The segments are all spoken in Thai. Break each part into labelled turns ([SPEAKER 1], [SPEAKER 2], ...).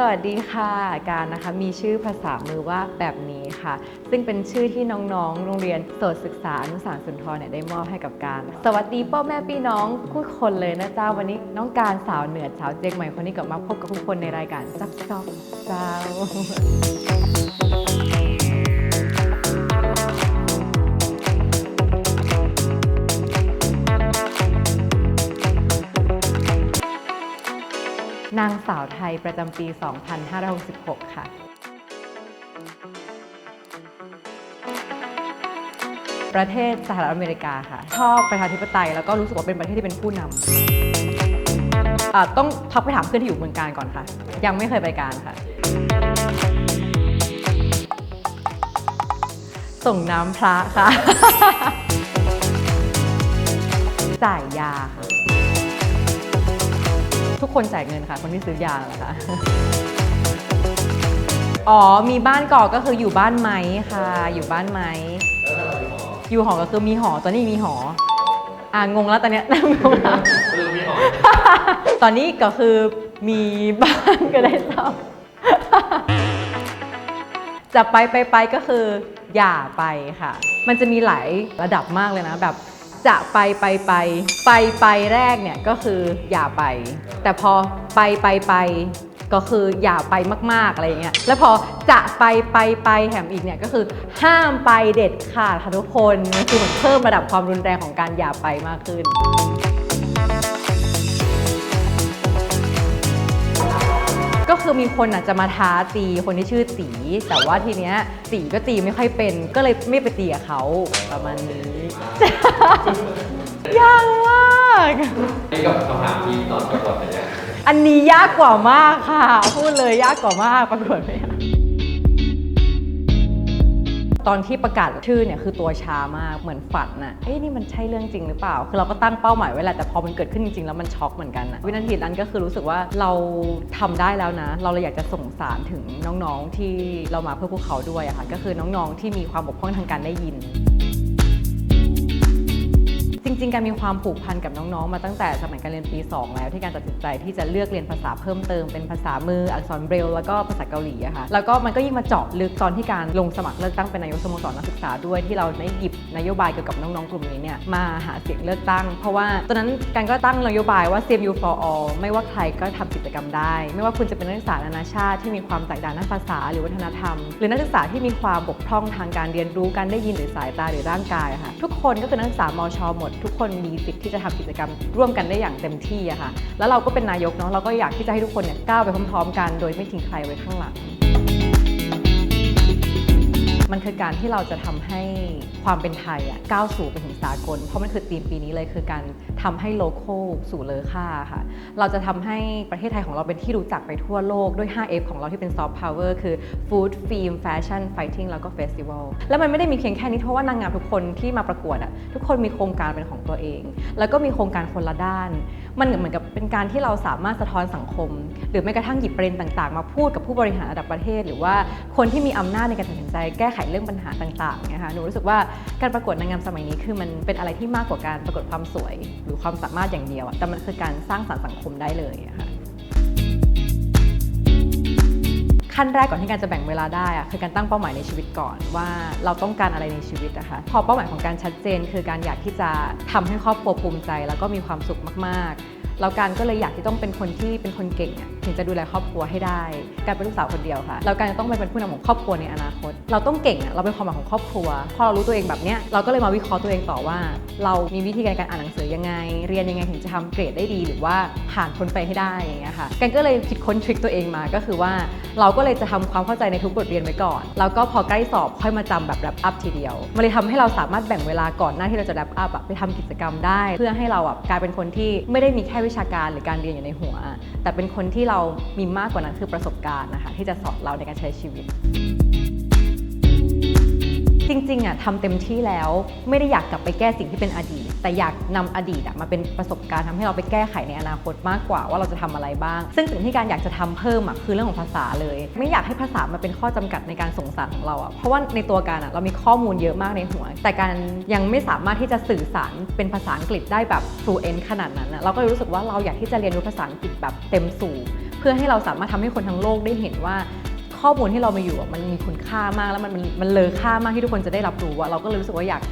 [SPEAKER 1] สวัสดีค่ะการนะคะมีชื่อภาษามือว่าแบบนี้ค่ะ ซึ่งเป็นชื่อที่น้องๆ โรงเรียนโสดศึกษาอนุสารสุนทรเนี่ยได้มอบให้กับการ สวัสดีพ่อแม่พี่น้องทุกคนเลยนะเจ้าวันนี้น้องการสาวเหนือสาวเจ๊กใหม่คนนี้กลับมาพบกับทุกคนในรายการจับจอนเจ้า นางสาวไทยประจำปี 2566 ค่ะ ประเทศสหรัฐอเมริกาค่ะ ชอบประชาธิปไตยแล้วก็รู้สึกว่าเป็นประเทศที่เป็นผู้นำอ่าต้องทักไปถามเพื่อนที่อยู่เมืองการก่อนค่ะ ยังไม่เคยไปการค่ะ ส่งน้ำพระค่ะ จ่ายยาค่ะ ทุกคนจ่ายเงินค่ะ คนที่ซื้อยาแหละค่ะอ๋อ มีบ้านก่อก็คืออยู่บ้านไหมค่ะ อยู่บ้านไหม อยู่หอก็คือมีหอ ตอนนี้มีหอ อ่างงแล้วตอนเนี้ยงงแล้วตอนนี้ก็คือมีบ้านก็ได้เศร้าจะไปไปไปก็คืออย่าไปค่ะ มันจะมีหลายระดับมากเลยนะแบบ จะไปไปไป ไปไปแรกเนี่ยก็คืออย่าไป แต่พอไปไปไปก็คืออย่าไปมาก ๆ อะไรอย่างเงี้ย แล้วพอจะไปไปไปแถมอีกเนี่ยก็คือห้ามไปเด็ดขาดค่ะทุกคนมันคือเหมือนเพิ่มระดับความรุนแรงของการอย่าไปมากขึ้น คือมีคนอะจะมาท้าตีคนที่ชื่อตี แต่ว่าทีเนี้ยตีก็ตีไม่ค่อยเป็น ก็เลยไม่ไปตีกับเขาประมาณนี้ ยากมาก
[SPEAKER 2] นี่กับคำถามที่ตอนประกวดเป็นยังไง
[SPEAKER 1] อันนี้ยากกว่ามากค่ะ พูดเลยยากกว่ามากประกวดไม่ได้ ตอนที่ประกาศชื่อเนี่ยคือตัวช้ามากเหมือนฝันน่ะเอ้ยนี่มันใช่เรื่องจริงหรือเปล่า คือเราก็ตั้งเป้าหมายไว้แหละแต่พอมันเกิดขึ้นจริงๆแล้วมันช็อกเหมือนกันน่ะวินาทีนั้นก็คือรู้สึกว่าเราทำได้แล้วนะ เราเลยอยากจะส่งสารถึงน้องๆที่เรามาเพื่อพวกเขาด้วยอะค่ะก็คือน้องๆที่มีความบกพร่องทางการได้ยิน ริง ๆ การมีความผูกพันกับน้องๆ มาตั้งแต่สมัยการเรียนปี 2 แล้วที่การตัดสินใจที่จะเลือกเรียนภาษาเพิ่มเติมเป็นภาษามืออักษรเบรลแล้วก็ภาษาเกาหลีอะค่ะแล้วก็มันก็ยิ่งมาเจาะลึกตอนที่การลงสมัครเลือกตั้งเป็นนายกสโมสรนักศึกษาด้วยที่เราได้หยิบนโยบายเกี่ยวกับน้องๆกลุ่มนี้เนี่ยมาหาเสียงเลือกตั้ง เพราะว่าตอนนั้นการก็ตั้งนโยบายว่า CMU for all ไม่ว่าใครก็ทำกิจกรรมได้ ไม่ว่าคุณจะเป็นนักศึกษานานาชาติที่มีความแตกต่างด้านภาษาหรือวัฒนธรรม หรือนักศึกษาที่มีความบกพร่องทางการเรียนรู้การได้ยินหรือสายตาหรือร่างกายค่ะทุกคนก็คือนักศึกษามชหมดทุกคนมีสิทธิ์ที่จะทำกิจกรรม ร่วมกันได้อย่างเต็มที่อะค่ะแล้วเราก็เป็นนายกเนาะเราก็อยากที่จะให้ทุกคนเนี่ยก้าวไปพร้อม ๆ กัน โดยไม่ทิ้งใครไว้ข้างหลัง มันคือการที่เราจะทำให้ความเป็นไทยอะก้าวสู่ไปถึงสากล เพราะมันคือธีมปีนี้เลยคือการทำให้โลโก้สู่เลอค่าค่ะ เราจะทำให้ประเทศไทยของเราเป็นที่รู้จักไปทั่วโลกด้วย 5F ของเราที่เป็นซอฟต์พาวเวอร์คือ Food Film Fashion Fighting แล้วก็ Festival แล้วมันไม่ได้มีเพียงแค่นี้เพราะว่านางงามทุกคนที่มาประกวดอะทุกคนมีโครงการเป็นของตัวเอง แล้วก็มีโครงการคนละด้าน มันเหมือนกับเป็นการที่เราสามารถสะท้อนสังคม หรือแม้กระทั่งหยิบประเด็นต่างๆ มาพูดกับผู้บริหารระดับประเทศ หรือว่าคนที่มีอำนาจในการตัดสินใจแก้ไขเรื่องปัญหาต่างๆนะคะหนูรู้สึกว่าการประกวดนางงามสมัยนี้คือมันเป็นอะไรที่มากกว่าการประกวดความสวย หรือความสามารถอย่างเดียวอะแต่มันคือการสร้างสรรค์สังคมได้เลยอะค่ะ ขั้นแรกก่อนที่การจะแบ่งเวลาได้อะคือการตั้งเป้าหมายในชีวิตก่อนว่าเราต้องการอะไรในชีวิตนะคะพอเป้าหมายของการชัดเจน คือการอยากที่จะทำให้ครอบครัวภูมิใจ แล้วก็มีความสุขมากๆ แล้วการก็เลยอยากที่ต้องเป็นคนที่เป็นคนเก่งถึงจะดูแลครอบครัวให้ได้การเป็นลูกสาวคนเดียวค่ะแล้วการจะต้องไปเป็นผู้นำของครอบครัวในอนาคต เราต้องเก่งเราเป็นความหมายของครอบครัว พอเรารู้ตัวเองแบบเนี้ยเราก็เลยมาวิเคราะห์ตัวเองต่อว่า เรามีวิธีการการอ่านหนังสือยังไง เรียนยังไงถึงจะทำเกรดได้ดี หรือว่าผ่านพ้นไปให้ได้อย่างเงี้ยค่ะกันก็เลยคิดค้นทริคตัวเองมาก็คือว่า เราก็เลยจะทำความเข้าใจในทุกบทเรียนไว้ก่อนแล้วก็พอใกล้สอบค่อยมาจำแบบแรปอัพทีเดียวมันเลยทำให้เราสามารถแบ่งเวลาก่อนหน้าที่เราจะแรปอัพไปทำกิจกรรมได้ เพื่อให้เราอะกลายเป็นคนที่ไม่ได้มีแค่วิชาการหรือการเรียนอยู่ในหัว แต่เป็นคนที่เรามีมากกว่านั้นคือประสบการณ์นะคะที่จะสอนเราในการใช้ชีวิต จริงๆอะทำเต็มที่แล้วไม่ได้อยากกลับไปแก้สิ่งที่เป็นอดีต แต่อยากนำอดีตมาเป็นประสบการณ์ทำให้เราไปแก้ไขในอนาคตมากกว่าว่าเราจะทำอะไรบ้าง ซึ่งสิ่งที่การอยากจะทำเพิ่มคือเรื่องของภาษาเลย ไม่อยากให้ภาษามาเป็นข้อจำกัดในการส่งสารของเราอะเพราะว่าในตัวการอะเรามีข้อมูลเยอะมากในหัว แต่การยังไม่สามารถที่จะสื่อสารเป็นภาษาอังกฤษได้แบบ fluent ขนาดนั้นอะเราก็เลยรู้สึกว่าเราอยากที่จะเรียนรู้ภาษาอังกฤษแบบเต็มสูบเพื่อให้เราสามารถทำให้คนทั้งโลกได้เห็นว่าข้อมูลที่เรามาอยู่มันมีคุณค่ามากแล้วมันมันมันเลอค่ามากที่ทุกคนจะได้รับรู้อะเราก็เลยรู้สึกว่าอยาก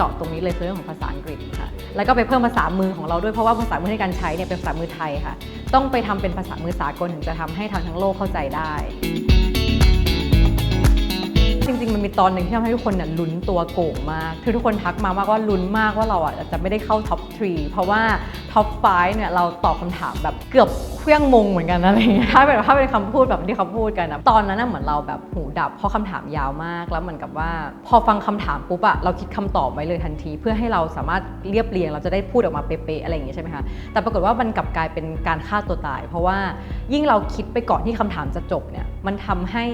[SPEAKER 1] จาะตรงนี้เลยคือเรื่องของภาษาอังกฤษค่ะแล้วก็ไปเพิ่มภาษามือของเราด้วยเพราะว่าภาษามือในการใช้เนี่ยเป็นภาษามือไทยค่ะ ต้องไปทำเป็นภาษามือสากลถึงจะทำให้ทางทั้งโลกเข้าใจได้ จริงๆ มันมีตอนหนึ่งที่ทำให้ทุกคนเนี่ยลุ้นตัวโก่งมาก คือทุกคนทักมามากว่าลุ้นมากว่าเราอะจะไม่ได้เข้าท็อป3เพราะว่าท็อป5เนี่ยเราตอบคำถามแบบเกือบเครื่องมงเหมือนกันอะไรเงี้ยถ้าเป็นถ้าเป็นคำพูดแบบที่เขาพูดกันนะตอนนั้นน่ะเหมือนเราแบบหูดับเพราะคำถามยาวมากแล้วเหมือนกับว่า พอฟังคำถามปุ๊บอะเราคิดคำตอบไว้เลยทันที เพื่อให้เราสามารถเรียบเรียงเราจะได้พูดออกมาเป๊ะๆอะไรอย่างเงี้ยใช่ไหมคะแต่ปรากฏว่ามันกลับกลายเป็นการฆ่าตัวตาย เพราะว่ายิ่งเราคิดไปก่อนที่คำถามจะจบเนี่ยมันทำให้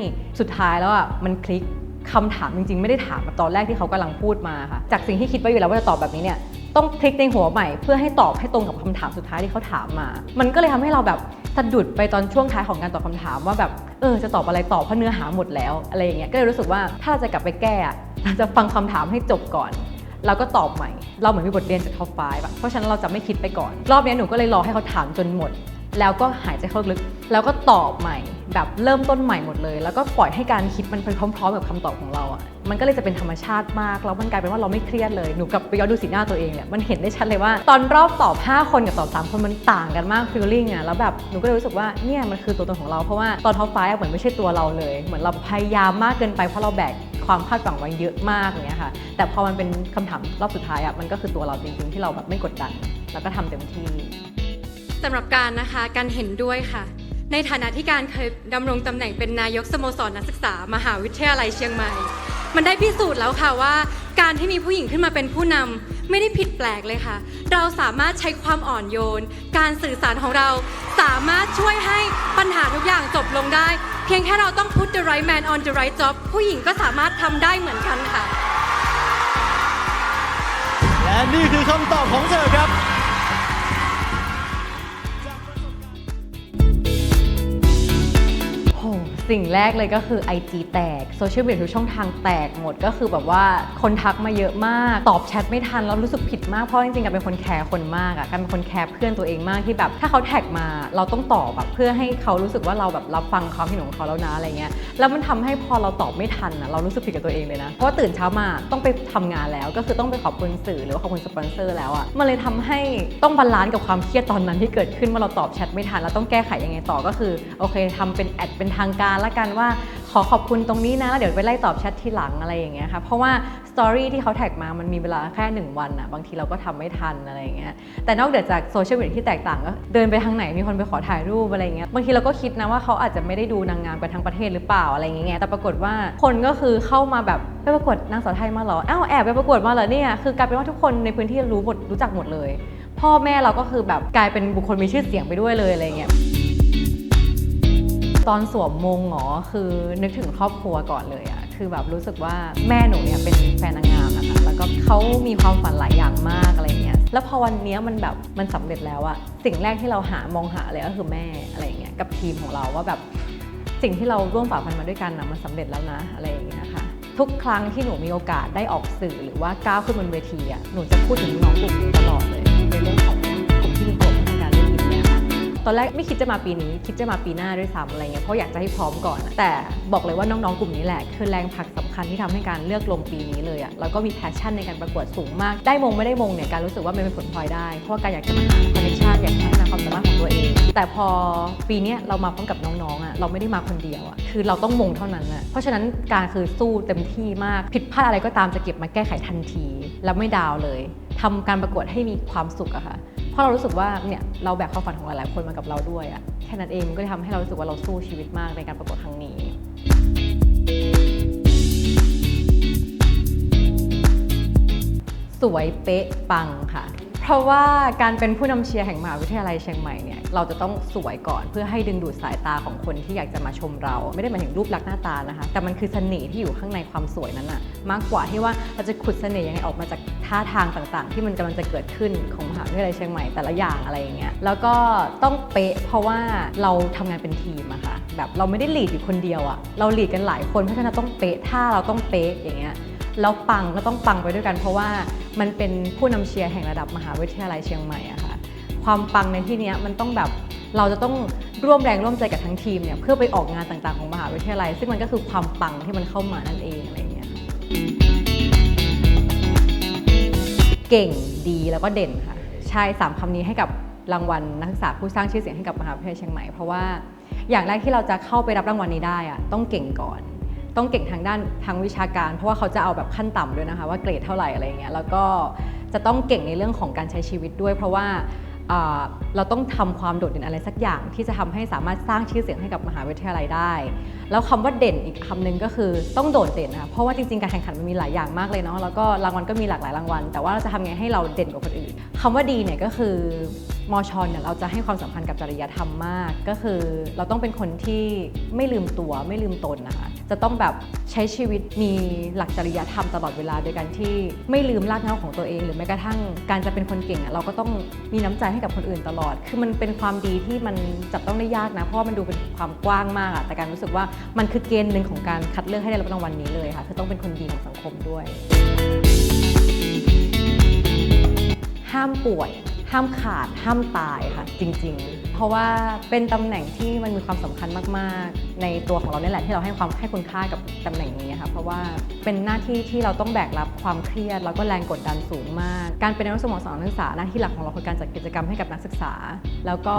[SPEAKER 1] สุดท้ายแล้วอะมันคลิก คำถามจริงๆ ไม่ได้ถามแบบตอนแรกที่เขากำลังพูดมาค่ะ จากสิ่งที่คิดไว้อยู่แล้วว่าจะตอบแบบนี้เนี่ยต้องพลิกในหัวใหม่เพื่อให้ตอบให้ตรงกับคำถามสุดท้ายที่เขาถามมา มันก็เลยทำให้เราแบบสะดุดไปตอนช่วงท้ายของการตอบคำถามว่าแบบเออจะตอบอะไรตอบเพราะเนื้อหาหมดแล้วอะไรอย่างเงี้ยก็เลยรู้สึกว่าถ้าเราจะกลับไปแก้เราจะฟังคำถามให้จบก่อนเราก็ตอบใหม่ เราเหมือนมีบทเรียนจากท็อปไฟแบบเพราะฉะนั้นเราจะไม่คิดไปก่อน รอบนี้หนูก็เลยรอให้เขาถามจนหมด แล้วก็หายใจเข้าลึก แล้วก็ตอบใหม่ แบบเริ่มต้นใหม่หมดเลย แล้วก็ปล่อยให้การคิดมันไปพร้อมๆ กับคำตอบของเราอะ่ะมันก็เลยจะเป็นธรรมชาติมาก แล้วมันกลายเป็นว่าเราไม่เครียดเลยหนูกับไปย้อนดูสีหน้าตัวเองเนี่ยมันเห็นได้ชัดเลยว่า ตอนรอบตอบ 5 คนกับตอบ 3 คนมันต่างกันมากฟีลลิ่งอะแล้วแบบหนูก็เลยรู้สึกว่าเนี่ยมันคือตัวตนของเราเพราะว่าตอนท็อปไฟว์เหมือนไม่ใช่ตัวเราเลย เหมือนเราพยายามมากเกินไปเพราะเราแบกความคาดหวังไว้เยอะมากอย่างเงี้ยค่ะ แต่พอมันเป็นคำถามรอบสุดท้ายอะมันก็คือตัวเราจริงๆที่เราแบบไม่กดดัน แล้วก็ทำเต็มที่
[SPEAKER 3] สำหรับการนะคะการเห็นด้วยค่ะ ในฐานะที่การเคยดำรงตำแหน่งเป็นนายกสโมสรนักศึกษามหาวิทยาลัยเชียงใหม่ มันได้พิสูจน์แล้วค่ะว่า การที่มีผู้หญิงขึ้นมาเป็นผู้นำไม่ได้ผิดแปลกเลยค่ะ เราสามารถใช้ความอ่อนโยน การสื่อสารของเราสามารถช่วยให้ปัญหาทุกอย่างจบลงได้ เพียงแค่เราต้อง put the right man on the right job ผู้หญิงก็สามารถทำได้เหมือนกันค่ะ
[SPEAKER 4] และนี่คือคำตอบของเธอครับ
[SPEAKER 1] สิ่งแรกเลยก็คือ IG แตกโซเชียลมีเดียทุกช่องทางแตกหมดก็คือแบบว่าคนทักมาเยอะมาก ตอบแชทไม่ทันแล้วรู้สึกผิดมาก เพราะจริงๆกันเป็นคนแคร์คนมากอะกันเป็นคนแคร์เพื่อนตัวเองมากที่แบบ ถ้าเขาแท็กมาเราต้องตอบแบบเพื่อให้เขารู้สึกว่าเราแบบรับฟังความคิดเห็นของเขาแล้วนะอะไรเงี้ยแล้วมันทำให้พอเราตอบไม่ทันอะเรารู้สึกผิดกับตัวเองเลยนะเพราะว่าตื่นเช้ามาต้องไปทำงานแล้ว ก็คือต้องไปขอบคุณสื่อหรือว่าขอบคุณสปอนเซอร์แล้วอะมันเลยทำให้ต้องบาลานซ์กับความเครียดตอนนั้นที่เกิดขึ้นว่าเราตอบแชทไม่ทันแล้วต้องแก้ไขยังไงต่อก็คือโอเคทำเป็นแอดเป็นทางการละกันว่าขอขอบคุณตรงนี้นะแล้วเดี๋ยวไปไล่ตอบแชททีหลังอะไรอย่างเงี้ยค่ะเพราะว่าสตอรี่ที่เขาแท็กมามันมีเวลาแค่หนึ่งวันอะบางทีเราก็ทำไม่ทันอะไรอย่างเงี้ยแต่นอกเหนือจากโซเชียลมีเดียที่แตกต่างก็เดินไปทางไหนมีคนไปขอถ่ายรูปอะไรเงี้ยบางทีเราก็คิดนะว่าเขาอาจจะไม่ได้ดูนางงามกันทั้งประเทศหรือเปล่าอะไรอย่างเงี้ยแต่ปรากฏว่าคนก็คือเข้ามาแบบไปประกวดนางสาวไทยมาเหรออ้าวแอบไปประกวดมาเหรอเนี่ยคือกลายเป็นว่าทุกคนในพื้นที่รู้หมดรู้จักหมดเลย พ่อแม่เราก็คือแบบกลายเป็นบุคคลมีชื่อเสียงไปด้วยเลยอะไรเงี้ย ตอนสวมมงเหรอคือนึกถึงครอบครัวก่อนเลยอะคือแบบรู้สึกว่าแม่หนูเนี่ยเป็นแฟนนางงามนะคะแล้วก็เขามีความฝันหลายอย่างมากอะไรเงี้ยแล้วพอวันเนี้ยมันแบบมันสำเร็จแล้วอะสิ่งแรกที่เราหามองหาเลยก็คือแม่อะไรเงี้ยกับทีมของเราว่าแบบสิ่งที่เราร่วมฝ่าฟันมาด้วยกันนะมันสำเร็จแล้วนะอะไรอย่างเงี้ยค่ะทุกครั้งที่หนูมีโอกาสได้ออกสื่อหรือว่าก้าวขึ้นบนเวทีอะหนูจะพูดถึงน้องกลุ่มนี้ตลอดเลยในเรื่องของ ตอนแรกไม่คิดจะมาปีนี้ คิดจะมาปีหน้าด้วยซ้ำอะไรเงี้ยเพราะอยากจะให้พร้อมก่อนอะแต่บอกเลยว่าน้องๆกลุ่มนี้แหละ คือแรงผลักสำคัญที่ทำให้การเลือกลงปีนี้เลยอะแล้วก็มีแพชชั่นในการประกวดสูงมาก ได้มงไม่ได้มงเนี่ยการรู้สึกว่ามันเป็นผลพลอยได้ เพราะว่าการอยากจะมาหาคอนเนคชั่นอยากพัฒนาความสามารถของตัวเอง แต่พอปีเนี้ยเรามาพร้อมกับน้องๆอะเราไม่ได้มาคนเดียวอะคือเราต้องมงเท่านั้นอะเพราะฉะนั้นการคือสู้เต็มที่มาก ผิดพลาดอะไรก็ตามจะเก็บมาแก้ไขทันที แล้วไม่ดาวเลยทำการประกวดให้มีความสุขอะค่ะ เพราะเรารู้สึกว่าเนี่ยเราแบกความฝันของหลายๆคนมากับเราด้วยอะแค่นั้นเองมันก็เลยทำให้เรารู้สึกว่าเราสู้ชีวิตมากในการประกวดครั้งนี้สวยเป๊ะปังค่ะ เพราะว่าการเป็นผู้นำเชียร์แห่งมหาวิทยาลัยเชียงใหม่เนี่ยเราจะต้องสวยก่อนเพื่อให้ดึงดูดสายตาของคนที่อยากจะมาชมเรา ไม่ได้หมายถึงรูปลักษณ์หน้าตานะคะ แต่มันคือเสน่ห์ที่อยู่ข้างในความสวยนั้นอะมากกว่าที่ว่าเราจะขุดเสน่ห์ยังไงออกมาจากท่าทางต่างๆ ที่มันกำลังจะเกิดขึ้นของมหาวิทยาลัยเชียงใหม่แต่ละอย่างอะไรอย่างเงี้ยแล้วก็ต้องเป๊ะเพราะว่าเราทำงานเป็นทีมอะค่ะแบบเราไม่ได้หลีดอยู่คนเดียวอะเราหลีดกันหลายคนเพราะฉะนั้นต้องเป๊ะท่าเราต้องเป๊ะอย่างเงี้ย แล้วปังก็ต้องปังไปด้วยกัน เพราะว่ามันเป็นผู้นำเชียร์แห่งระดับมหาวิทยาลัยเชียงใหม่อะค่ะความปังในที่นี้มันต้องแบบเราจะต้องร่วมแรงร่วมใจกับทั้งทีมเนี่ยเพื่อไปออกงานต่างๆของมหาวิทยาลัย ซึ่งมันก็คือความปังที่มันเข้ามานั่นเองอะไรเงี้ยเก่งดีแล้วก็เด่นค่ะใช่สามคำนี้ให้กับรางวัลนักศึกษาผู้สร้างชื่อเสียงให้กับมหาวิทยาลัยเชียงใหม่เพราะว่าอย่างแรกที่เราจะเข้าไปรับรางวัลนี้ได้อะต้องเก่งก่อน ต้องเก่งทางด้านทางวิชาการ เพราะว่าเขาจะเอาแบบขั้นต่ำด้วยนะคะว่าเกรดเท่าไหร่อะไรเงี้ยแล้วก็จะต้องเก่งในเรื่องของการใช้ชีวิตด้วย เพราะว่าเราต้องทำความโดดเด่นอะไรสักอย่าง ที่จะทำให้สามารถสร้างชื่อเสียงให้กับมหาวิทยาลัยได้ แล้วคำว่าเด่นอีกคำหนึ่งก็คือต้องโดดเด่นนะคะเพราะว่าจริงๆการแข่งขันมันมีหลายอย่างมากเลยเนาะแล้วก็รางวัลก็มีหลากหลายรางวัล แต่ว่าเราจะทำไงให้เราเด่นกว่าคนอื่นคำว่าดีเนี่ยก็คือ มอชอนเนี่ยเราจะให้ความสำคัญกับจริยธรรมมาก ก็คือเราต้องเป็นคนที่ไม่ลืมตัวไม่ลืมตนนะคะจะต้องแบบใช้ชีวิตมีหลักจริยธรรมตลอดเวลา โดยการที่ไม่ลืมรากเหง้าของตัวเอง หรือแม้กระทั่งการจะเป็นคนเก่งอะเราก็ต้องมีน้ำใจให้กับคนอื่นตลอด คือมันเป็นความดีที่มันจับต้องได้ยากนะ เพราะว่ามันดูเป็นความกว้างมากอะแต่การรู้สึกว่ามันคือเกณฑ์หนึ่งของการคัดเลือกให้ได้รับรางวัลนี้เลยค่ะคือต้องเป็นคนดีของสังคมด้วย ห้ามป่วย ห้ามขาดห้ามตายค่ะจริง เพราะว่าเป็นตำแหน่งที่มันมีความสำคัญมากๆ ในตัวของเราเนี่ยแหละที่เราให้ความให้คุณค่ากับตำแหน่งนี้ค่ะเพราะว่าเป็นหน้าที่ที่เราต้องแบกรับความเครียด แล้วก็แรงกดดันสูงมาก การเป็นนักสโมสรนักศึกษาหน้าที่หลักของเราคือการจัดกิจกรรมให้กับนักศึกษา แล้วก็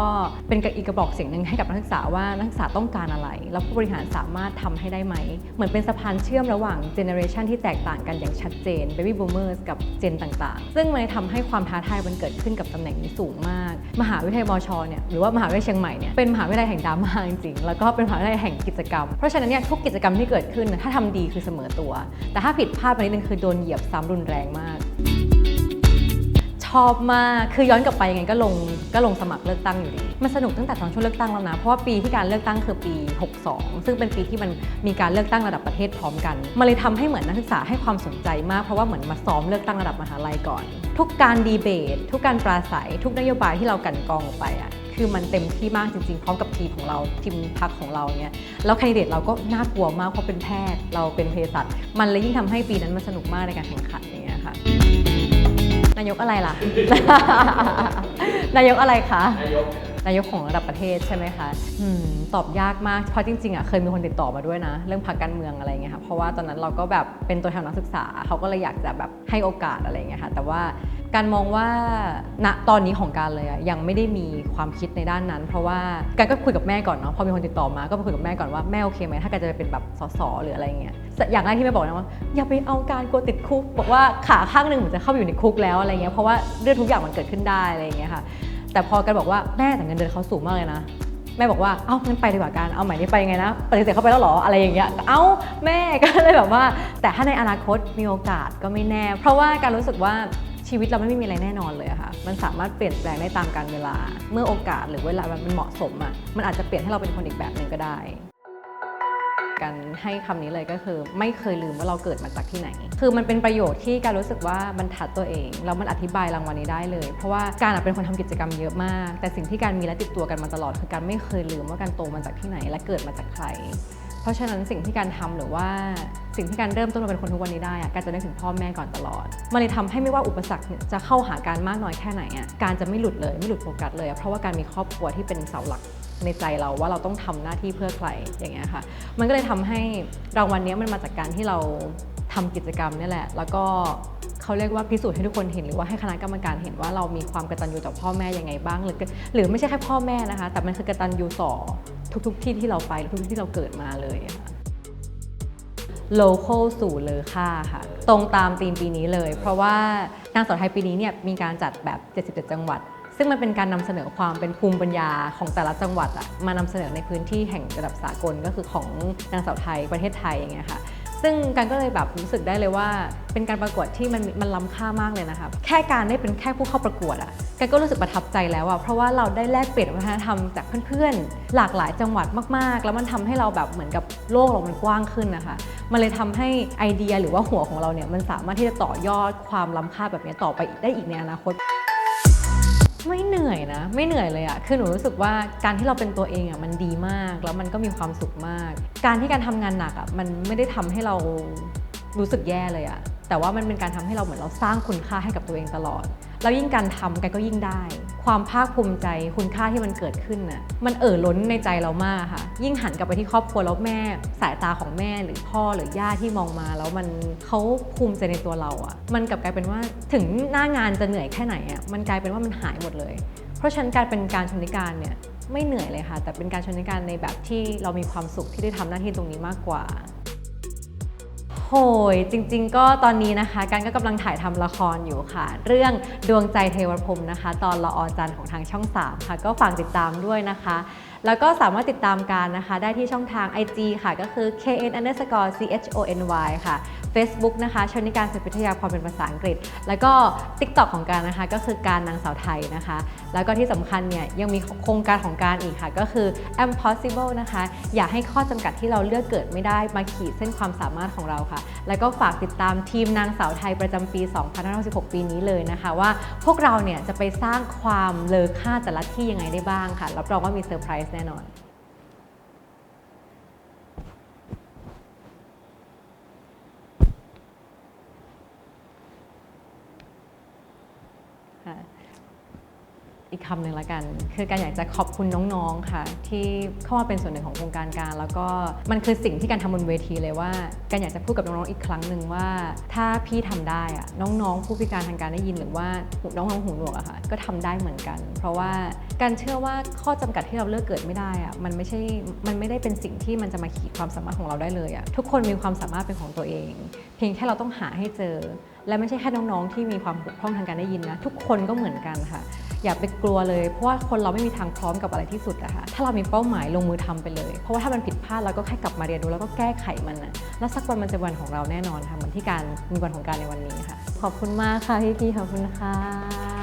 [SPEAKER 1] เป็นอีกกระบอกเสียงหนึ่งให้กับนักศึกษาว่านักศึกษาต้องการอะไร แล้วผู้บริหารสามารถทำให้ได้ไหม เหมือนเป็นสะพานเชื่อมระหว่างเจเนอเรชันที่แตกต่างกันอย่างชัดเจน Baby Boomers กับเจนต่างๆ ซึ่งมันเลยทำให้ความท้าทายมันเกิดขึ้นกับตำแหน่งนี้สูงมาก มหาวิทยาลัยมชเนี่ยหรือว่ามหาวิทยาลัยเชียงใหม่เนี่ยเป็นมหาวิทยาลัยแห่งดราม่าจริงๆ แล้วก็เป็นมหาวิทยาลัยแห่งกิจกรรม เพราะฉะนั้นเนี่ยทุกกิจกรรมที่เกิดขึ้นถ้าทำดีคือเสมอตัว แต่ถ้าผิดพลาดไปนิดนึงคือโดนเหยียบซ้ำรุนแรงมาก ชอบมากคือย้อนกลับไปยังไงก็ลงก็ลงสมัครเลือกตั้งอยู่ดีมันสนุกตั้งแต่ตอนช่วงเลือกตั้งแล้วนะ เพราะว่าปีที่การเลือกตั้งคือปี 62 ซึ่งเป็นปีที่มันมีการเลือกตั้งระดับประเทศพร้อมกันมันเลยทำให้เหมือนนักศึกษาให้ความสนใจมาก เพราะว่าเหมือนมาซ้อมเลือกตั้งระดับมหาลัยก่อน ทุกการดีเบต ทุกการปราศัย ทุกนโยบายที่เรากันกองออกไปอะ คือมันเต็มที่มากจริงๆ พร้อมกับทีมของเราทีมพักของเราเนี่ยแล้วแคนดิเดตเราก็น่ากลัวมากเพราะเป็นแพทย์เราเป็นเภสัชมันเลยยิ่งทำให้ปีนั้นมันสนุกมากในการแข่งขันอย่างเงี้ยค่ะนายกอะไรล่ะ นายกอะไรคะ
[SPEAKER 2] นายก
[SPEAKER 1] นายกของระดับประเทศใช่ไหมคะอืมตอบยากมาก เพราะจริงๆอะเคยมีคนติดต่อมาด้วยนะ เรื่องพักการเมืองอะไรเงี้ยค่ะ เพราะว่าตอนนั้นเราก็แบบเป็นตัวแทนนักศึกษา เขาก็เลยอยากจะแบบให้โอกาสอะไรเงี้ยค่ะ แต่ว่า การมองว่าณตอนนี้ของการเลยอะยังไม่ได้มีความคิดในด้านนั้น เพราะว่าการก็คุยกับแม่ก่อนเนาะพอมีคนติดต่อมาก็ไปคุยกับแม่ก่อนว่าแม่โอเคไหมถ้าการจะไปเป็นแบบสสหรืออะไรเงี้ยอย่างแรกที่แม่บอกนะว่าอย่าไปเอาการกลัวติดคุก บอกว่าขาข้างหนึ่งเหมือนจะเข้าไปอยู่ในคุกแล้วอะไรเงี้ยเพราะว่าเรื่องทุกอย่างมันเกิดขึ้นได้อะไรเงี้ยค่ะ แต่พอกันบอกว่าแม่แต่เงินเดือนเขาสูงมากเลยนะแม่บอกว่า เอ้างั้นไปดีกว่ากันเอาใหม่นี้ไปยังไงนะปฏิเสธเขาไปแล้วหรอ อะไรอย่างเงี้ย เอ้า แม่ก็เลยแบบว่า แต่ถ้าในอนาคตมีโอกาสก็ไม่แน่ เพราะว่าการรู้สึกว่า ชีวิตเราไม่มีอะไรแน่นอนเลยค่ะ มันสามารถเปลี่ยนแปลงได้ตามกาลเวลา เมื่อโอกาสหรือเวลามันเหมาะสมอะ มันอาจจะเปลี่ยนให้เราเป็นคนอีกแบบหนึ่งก็ได้การให้คำนี้เลยก็คือไม่เคยลืมว่าเราเกิดมาจากที่ไหน คือมันเป็นประโยชน์ที่การรู้สึกว่ามันทัดตัวเองแล้วมันอธิบายรางวัลนี้ได้เลย เพราะว่าการเป็นคนทำกิจกรรมเยอะมาก แต่สิ่งที่การมีและติดตัวกันมาตลอด คือการไม่เคยลืมว่าการโตมาจากที่ไหนและเกิดมาจากใคร ราะฉะนั้นสิ่งที่การทำหรือว่าสิ่งที่การเริ่มต้นมาเป็นคนทุกวันนี้ได้อะการจะนึกถึงพ่อแม่ก่อนตลอด มันเลยทำให้ไม่ว่าอุปสรรคจะเข้าหาการมากน้อยแค่ไหนอะการจะไม่หลุดเลยไม่หลุดโฟกัสเลย เพราะว่าการมีครอบครัวที่เป็นเสาหลักในใจเราว่าเราต้องทำหน้าที่เพื่อใครอย่างเงี้ยค่ะ มันก็เลยทำให้รางวัลนี้มันมาจากการที่เราทำกิจกรรมนี่แหละ แล้วก็เขาเรียกว่าพิสูจน์ให้ทุกคนเห็นหรือว่าให้คณะกรรมการเห็นว่าเรามีความกตัญญูต่อพ่อแม่ยังไงบ้าง หรือหรือไม่ใช่แค่พ่อแม่นะคะ แต่มันคือกตัญญูต่อ ทุกๆที่ที่เราไปทุกๆที่เราเกิดมาเลยโลเค่ะ local สู่เลอค่าค่ะ ตรงตามธีมปีนี้เลย เพราะว่านางสาวไทยปีนี้เนี่ยมีการจัดแบบ 77 จังหวัด ซึ่งมันเป็นการนำเสนอความเป็นภูมิปัญญาของแต่ละจังหวัดอะมานำเสนอในพื้นที่แห่งระดับสากลก็คือของนางสาวไทยประเทศไทยอย่างเงี้ยค่ะ ซึ่งการก็เลยแบบรู้สึกได้เลยว่า เป็นการประกวดที่มันมันล้ำค่ามากเลยนะคะแค่การได้เป็นแค่ผู้เข้าประกวดอะกันก็รู้สึกประทับใจแล้วอะเพราะว่าเราได้แลกเปลี่ยนวัฒนธรรมจากเพื่อนๆ หลากหลายจังหวัดมากๆ แล้วมันทำให้เราแบบเหมือนกับโลกเรามันกว้างขึ้นนะคะ มันเลยทำให้ไอเดียหรือว่าหัวของเราเนี่ยมันสามารถที่จะต่อยอดความล้ำค่าแบบนี้ต่อไปได้อีกในอนาคต ไม่เหนื่อยนะ ไม่เหนื่อยเลยอะคือหนูรู้สึกว่าการที่เราเป็นตัวเองอะมันดีมาก แล้วมันก็มีความสุขมาก การที่การทำงานหนักอะมันไม่ได้ทำให้เรารู้สึกแย่เลยอะแต่ว่ามันเป็นการทำให้เราเหมือนเราสร้างคุณค่าให้กับตัวเองตลอด แล้วยิ่งการทำกันก็ยิ่งได้ ความภาคภูมิใจคุณค่าที่มันเกิดขึ้นน่ะมันเอ่อล้นในใจเรามากค่ะ ยิ่งหันกลับไปที่ครอบครัวแล้วแม่ สายตาของแม่หรือพ่อหรือย่าที่มองมาแล้วมันเขาภูมิใจในตัวเราอะ่ะ มันกลับกลายเป็นว่าถึงหน้างานจะเหนื่อยแค่ไหนอะ่ะมันกลายเป็นว่ามันหายหมดเลย เพราะฉะนั้นการเป็นการชนิการเนี่ยไม่เหนื่อยเลยค่ะ แต่เป็นการชนิการในแบบที่เรามีความสุขที่ได้ทำหน้าที่ตรงนี้มากกว่า โหยจริง ๆ ก็ตอนนี้นะคะการก็กำลังถ่ายทำละครอยู่ค่ะ เรื่องดวงใจเทวพรหมนะคะ ตอนละออจันทร์ของทางช่อง 3 ค่ะ ก็ฝากติดตามด้วยนะคะ แล้วก็สามารถติดตามการนะคะ ได้ที่ช่องทาง IG ค่ะ ก็คือ kn underscore chony ค่ะ Facebook นะคะชนิการศิษย์วิทยาความเป็นภาษาอังกฤษ แล้วก็ TikTok ของการนะคะ ก็คือการนางสาวไทยนะคะ แล้วก็ที่สำคัญเนี่ยยังมีโครงการของการอีกค่ะ ก็คือ am possible นะคะ อย่าให้ข้อจำกัดที่เราเลือกเกิดไม่ได้มาขีดเส้นความสามารถของเราค่ะ แล้วก็ฝากติดตามทีมนางสาวไทยประจำปี 2566 ปีนี้เลยนะคะ ว่าพวกเราเนี่ยจะไปสร้างความเลอค่าแต่ละที่ยังไงได้บ้างค่ะรับรองว่ามีเซอร์ไพรส์แน่นอนค่ะ อีกคำหนึ่งละกัน คือการอยากจะขอบคุณน้องๆค่ะ ที่เข้ามาเป็นส่วนหนึ่งของโครงการการ แล้วก็มันคือสิ่งที่การทำบนเวทีเลยว่า การอยากจะพูดกับน้องๆอีกครั้งหนึ่งว่า ถ้าพี่ทำได้อะน้องๆ ผู้พิการทางการได้ยินหรือว่าน้องๆหูหนวกอะค่ะก็ทำได้เหมือนกัน เพราะว่าการเชื่อว่าข้อจำกัดที่เราเลือกเกิดไม่ได้อะมันไม่ใช่มันไม่ได้เป็นสิ่งที่มันจะมาขีดความสามารถของเราได้เลยอะทุกคนมีความสามารถเป็นของตัวเอง เพียงแค่เราต้องหาให้เจอและไม่ใช่แค่น้องๆที่มีความบกพร่องทางการได้ยินนะ ทุกคนก็เหมือนกันค่ะ อย่าไปกลัวเลย เพราะว่าคนเราไม่มีทางพร้อมกับอะไรที่สุดอะค่ะถ้าเรามีเป้าหมายลงมือทำไปเลย เพราะว่าถ้ามันผิดพลาดเราก็แค่กลับมาเรียนรู้แล้วก็แก้ไขมันนะแล้วสักวันมันจะวันของเราแน่นอนค่ะเหมือนที่การมีวันของการในวันนี้ค่ะ ขอบคุณมากค่ะพี่ๆขอบคุณค่ะ